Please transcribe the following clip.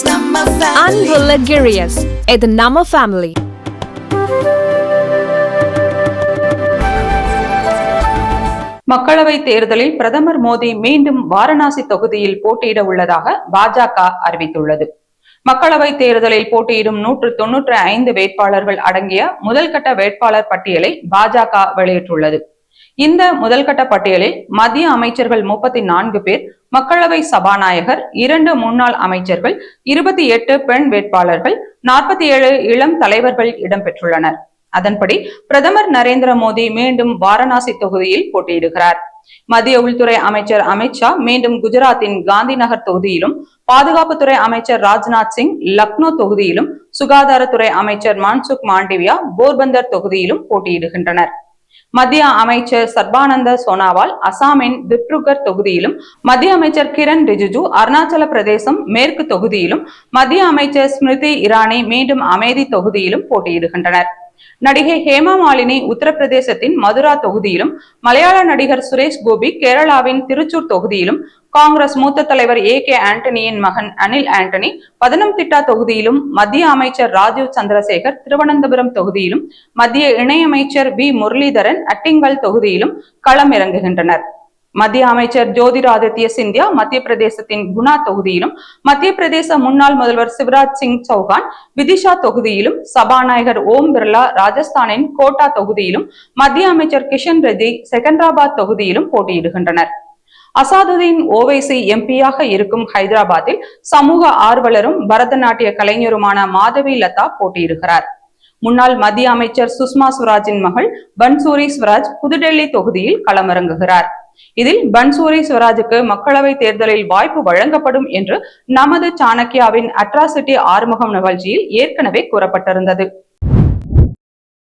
நம்ம. அன்புள்ள கிரியஸ் இது நம்ம ஃபேமிலி மக்களவை தேர்தலில் பிரதமர் மோடி மீண்டும் வாரணாசி தொகுதியில் போட்டியிட உள்ளதாக பாஜக அறிவித்துள்ளது. மக்களவை தேர்தலில் போட்டியிடும் நூற்று தொன்னூற்று ஐந்து வேட்பாளர்கள் அடங்கிய முதல்கட்ட வேட்பாளர் பட்டியலை பாஜக வெளியிட்டுள்ளது. இந்த முதல்கட்ட பட்டியலில் மத்திய அமைச்சர்கள் முப்பத்தி நான்கு பேர் மக்களவை சபாநாயகர் இரண்டு முன்னாள் அமைச்சர்கள் இருபத்தி எட்டு பெண் வேட்பாளர்கள் நாற்பத்தி ஏழு இளம் தலைவர்கள் இடம்பெற்றுள்ளனர். அதன்படி பிரதமர் நரேந்திர மோடி மீண்டும் வாரணாசி தொகுதியில் போட்டியிடுகிறார். மத்திய உள்துறை அமைச்சர் அமித்ஷா மீண்டும் குஜராத்தின் காந்தி நகர் தொகுதியிலும் பாதுகாப்புத்துறை அமைச்சர் ராஜ்நாத் சிங் லக்னோ தொகுதியிலும் சுகாதாரத்துறை அமைச்சர் மான்சுக் மாண்டவியா போர்பந்தர் தொகுதியிலும் போட்டியிடுகின்றனர். மத்திய அமைச்சர் சர்பானந்த சோனாவால் அசாமின் திப்ருகர் தொகுதியிலும் மத்திய அமைச்சர் கிரண் ரிஜிஜு அருணாச்சல பிரதேசம் மேற்கு தொகுதியிலும் மத்திய அமைச்சர் ஸ்மிருதி இரானி மீண்டும் அமேதி தொகுதியிலும் போட்டியிடுகின்றனர். நடிகை ஹேமா மாலினி உத்தரப்பிரதேசத்தின் மதுரா தொகுதியிலும் மலையாள நடிகர் சுரேஷ் கோபி கேரளாவின் திருச்சூர் தொகுதியிலும் காங்கிரஸ் மூத்த தலைவர் ஏ கே ஆண்டனியின் மகன் அனில் ஆண்டனி பதனம்திட்டா தொகுதியிலும் மத்திய அமைச்சர் ராஜீவ் சந்திரசேகர் திருவனந்தபுரம் தொகுதியிலும் மத்திய இணையமைச்சர் வி முரளிதரன் அட்டிங்கல் தொகுதியிலும் களம் இறங்குகின்றனர் மத்திய அமைச்சர் ஜோதிராதித்ய சிந்தியா மத்திய பிரதேசத்தின் குணா தொகுதியிலும் மத்திய பிரதேச முன்னாள் முதல்வர் சிவராஜ் சிங் சௌகான் விதிஷா தொகுதியிலும் சபாநாயகர் ஓம் பிர்லா ராஜஸ்தானின் கோட்டா தொகுதியிலும் மத்திய அமைச்சர் கிஷன் ரெட்டி செகந்தராபாத் தொகுதியிலும் போட்டியிடுகின்றனர். அசாதுதீன் ஓவைசி எம்பியாக இருக்கும் ஹைதராபாத்தில் சமூக ஆர்வலரும் பரதநாட்டிய கலைஞருமான மாதவி லதா போட்டியிடுகிறார். முன்னாள் மத்திய அமைச்சர் சுஷ்மா ஸ்வராஜின் மகள் பன்சூரி ஸ்வராஜ் புதுடெல்லி தொகுதியில் களமிறங்குகிறார். இதில் பன்சூரி ஸ்வராஜுக்கு மக்களவை தேர்தலில் வாய்ப்பு வழங்கப்படும் என்று நமது சாணக்கியாவின் அட்ராசிட்டி ஆறுமுகம் நிகழ்ச்சியில் ஏற்கனவே கூறப்பட்டிருந்தது.